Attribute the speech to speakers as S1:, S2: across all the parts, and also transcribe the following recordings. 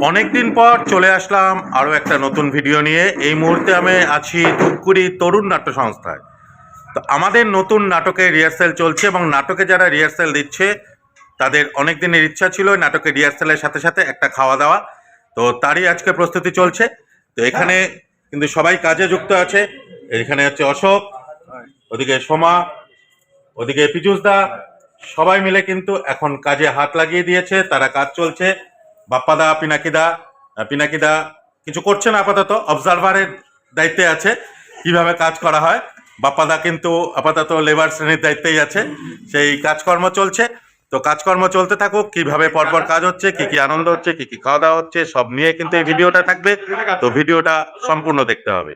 S1: অনেক দিন পর চলে আসলাম আরও একটা নতুন ভিডিও নিয়ে। এই মুহূর্তে আমি আছি ধূপগুড়ি তরুণ নাট্য সংস্থায়। তো আমাদের নতুন নাটকের রিহার্সেল চলছে এবং নাটকে যারা রিহার্সেল দিচ্ছে, তাদের অনেক দিনের ইচ্ছা ছিল ওই নাটকের রিহার্সালের সাথে সাথে একটা খাওয়া দাওয়া। তো তারই আজকে প্রস্তুতি চলছে। তো এখানে কিন্তু সবাই কাজে যুক্ত আছে। এখানে হচ্ছে অশোক, ওদিকে সোমা, ওদিকে পীযুষ দা, সবাই মিলে কিন্তু এখন কাজে হাত লাগিয়ে দিয়েছে, তারা কাজ চলছে। বাপ্পাদা পিনাকিদা পিনাকিদা কিছু করছে না আপাতত অবজারভারের দায়িত্বে আছে কীভাবে কাজ করা হয়। বাপ্পাদা কিন্তু আপাতত লেবার শ্রেণির দায়িত্বেই আছে, সেই কাজকর্ম চলছে। তো কাজকর্ম চলতে থাকুক, কীভাবে পরপর কাজ হচ্ছে, কি কি আনন্দ হচ্ছে, কি কি খাওয়া দাওয়া হচ্ছে, সব নিয়ে কিন্তু এই ভিডিওটা থাকবে। তো ভিডিওটা সম্পূর্ণ দেখতে হবে।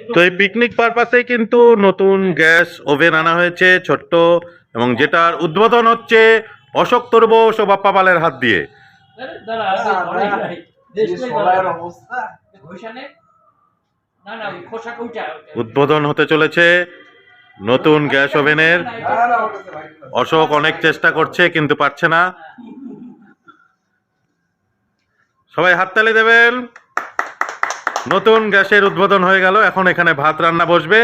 S1: তো এই পিকনিক পারপাসেই কিন্তু নতুন গ্যাস ওভেন আনা হয়েছে, ছোট্ট, এবং যেটার উদ্বোধন হচ্ছে অশোক তরবোস ও বাপ্পা পালের হাত দিয়ে। উদ্বোধন হতে চলেছে নতুন গ্যাস ওভেনের। অশোক অনেক চেষ্টা করছে, কিন্তু পারছে না। সবাই হাততালি দেবেন। নতুন গ্যাসের উদ্বোধন হয়ে গেল। এখন এখানে ভাত রান্না বসবে।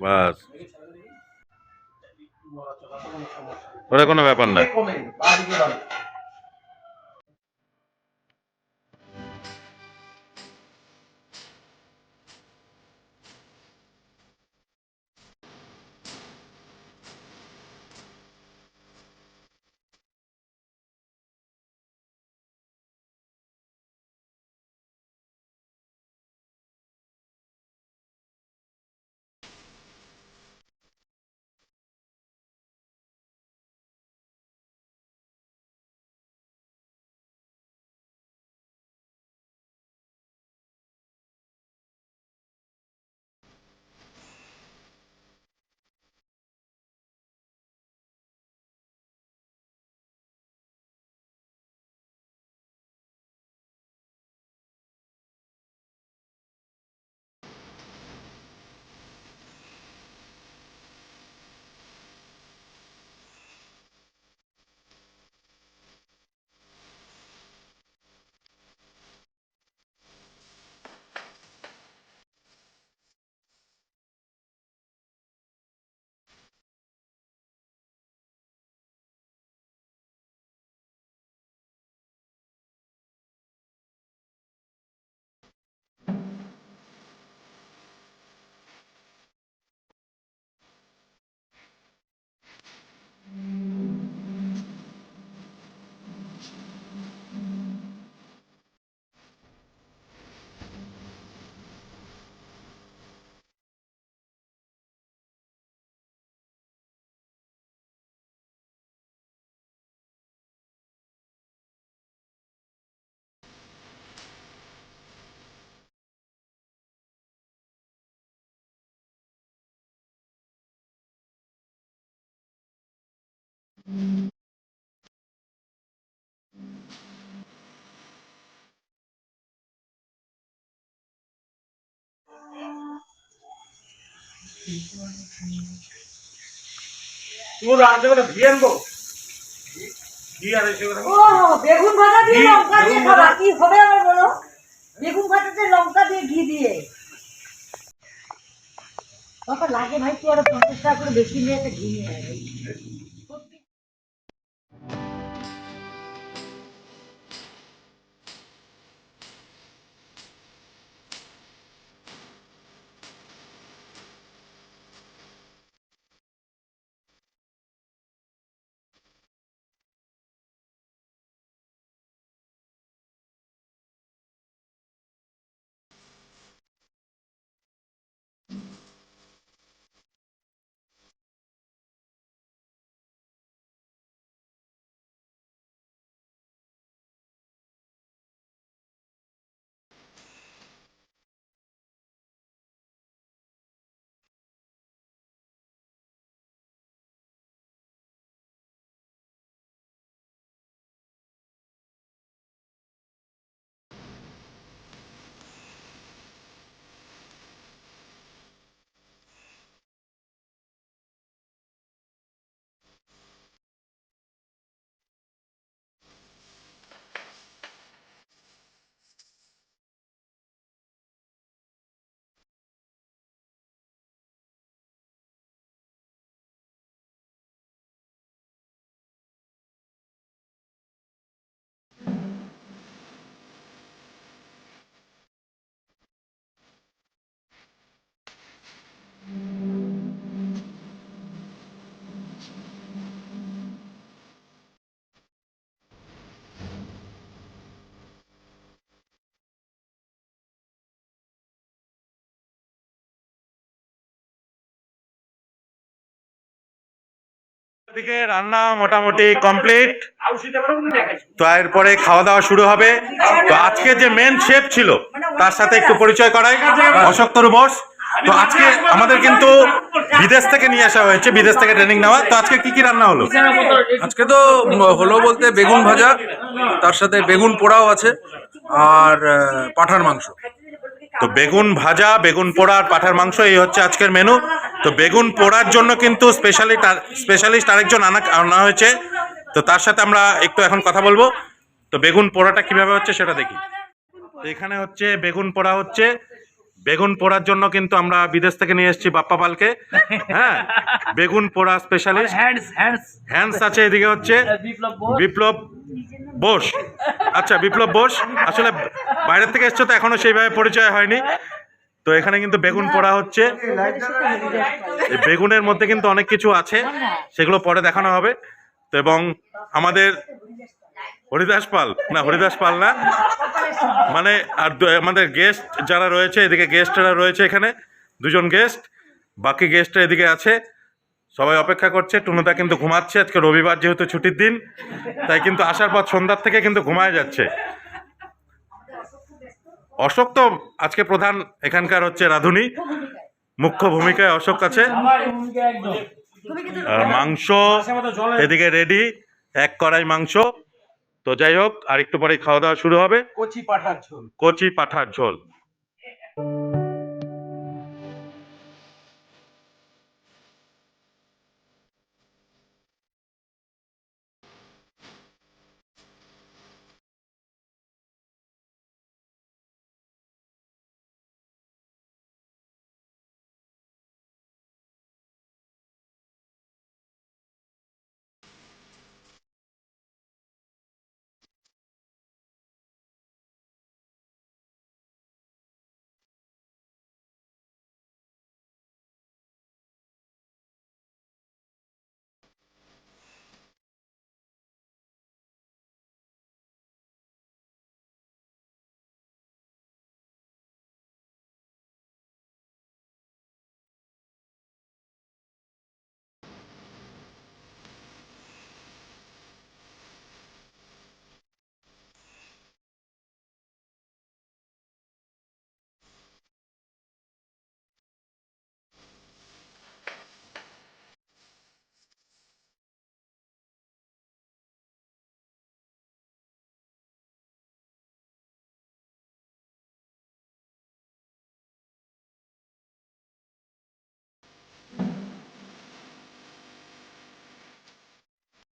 S1: বাস। ওটা কোনো ব্যাপার না।
S2: বেগুন ভাজা দিয়ে লঙ্কা দিয়ে খাবা। কি হবে আমার বলো? বেগুন ভাজাতে লঙ্কা দিয়ে ঘি দিয়ে। বাবা লাগে ভাই তুই আরও পঞ্চাশ টাকা করে বেশি নিয়ে একটা ঘি নিয়ে
S1: এদিকে রান্না মোটামুটি কমপ্লিট তো এরপরে খাওয়া দাওয়া শুরু হবে। তো আজকে যে মেন শেফ ছিল তার সাথে একটু পরিচয় করাই। অশোক বোস। তো আজকে আমাদের কিন্তু বিদেশ থেকে নিয়ে আসা হয়েছে বিদেশ থেকে ট্রেনিং নেওয়া। তো আজকে কি কি রান্না হলো?
S3: আজকে তো হলো বলতে বেগুন ভাজা তার সাথে বেগুন পোড়াও আছে আর পাঁঠার মাংস।
S1: তো বেগুন ভাজা বেগুন পোড়া আর পাঠার মাংস এই হচ্ছে আজকের মেনু তো বেগুন পোড়ার জন্য কিন্তু স্পেশালি স্পেশালিস্ট আরেকজন আনা আনা হয়েছে। তো তার সাথে আমরা একটু এখন কথা বলব। তো বেগুন পোড়াটা কীভাবে হচ্ছে সেটা দেখি। তো এখানে হচ্ছে বেগুন পোড়া হচ্ছে। বেগুন পোড়ার জন্য কিন্তু আমরা বিদেশ থেকে নিয়ে এসেছি বাপ্পা পালকে। হ্যাঁ বেগুন পোড়া স্পেশালিস্ট
S4: হ্যান্ডস হ্যান্ডস
S1: হ্যান্ডস আছে এদিকে হচ্ছে।
S4: বিপ্লব বোস।
S1: বিপ্লব বোস। আচ্ছা বিপ্লব বোস। আসলে বাইরের থেকে এসছো তো এখনও সেইভাবে পরিচয় হয়নি। তো এখানে কিন্তু বেগুন পোড়া হচ্ছে। বেগুনের মধ্যে কিন্তু অনেক কিছু আছে, সেগুলো পরে দেখানো হবে। তো এবং আমাদের হরিদাস পাল, না, হরিদাস পাল না। মানে আর আমাদের গেস্ট যারা রয়েছে, এদিকে গেস্টরা রয়েছে এখানে, দুজন গেস্ট বাকি গেস্টরা এদিকে আছে। সবাই অপেক্ষা করছে, টুনুদা কিন্তু ঘুমাচ্ছে। আজকে রবিবার যেহেতু ছুটির দিন, তাই কিন্তু আসার পর সন্ধ্যার থেকে কিন্তু ঘুমায় যাচ্ছে। অশোক তো আজকে প্রধান এখানকার হচ্ছে রাধুনি। মুখ্য ভূমিকায় অশোক আছে। আর মাংস এদিকে রেডি এক কড়াই মাংস। তো যাই হোক আর একটু পরে খাওয়া দাওয়া শুরু হবে।
S3: কচি পাঠার ঝোল।
S1: কচি পাঠার ঝোল।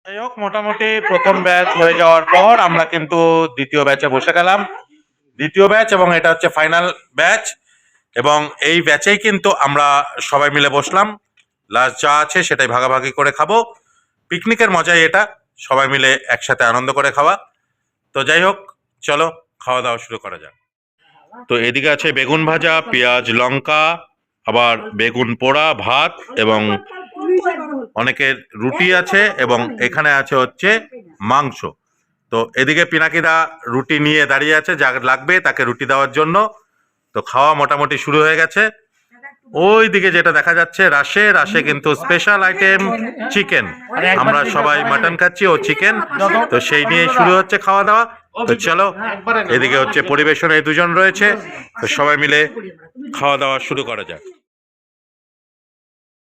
S1: যাই হোক, মোটামুটি প্রথম ব্যাচ হয়ে যাওয়ার পর আমরা কিন্তু দ্বিতীয় ব্যাচে বসে গেলাম। দ্বিতীয় ব্যাচ এবং এটা হচ্ছে ফাইনাল ব্যাচ এবং এই ব্যাচেই কিন্তু আমরা সবাই মিলে বসলাম। লাস্ট যা আছে সেটাই ভাগাভাগি করে খাব। পিকনিকের মজাই এটা, সবাই মিলে একসাথে আনন্দ করে খাওয়া। তো যাই হোক, চলো খাওয়া দাওয়া শুরু করা যাক। তো এদিকে আছে বেগুন ভাজা, পেঁয়াজ, লঙ্কা, আবার বেগুন পোড়া, ভাত এবং অনেকের রুটি আছে এবং এখানে আছে হচ্ছে মাংস। তো এদিকে পিনাকিদা রুটি নিয়ে দাঁড়িয়ে আছে, যা লাগবে তাকে রুটি দেওয়ার জন্য। তো খাওয়া মোটামুটি শুরু হয়ে গেছে। ওই দিকে যেটা দেখা যাচ্ছে, রাশে রাশে কিন্তু স্পেশাল আইটেম চিকেন আমরা সবাই মাটন খাচ্ছি ও চিকেন তো সেই নিয়ে শুরু হচ্ছে খাওয়া দাওয়া তো চলো, এদিকে হচ্ছে পরিবেশনে দুজন রয়েছে। তো সবাই মিলে খাওয়া দাওয়া শুরু করা যাক।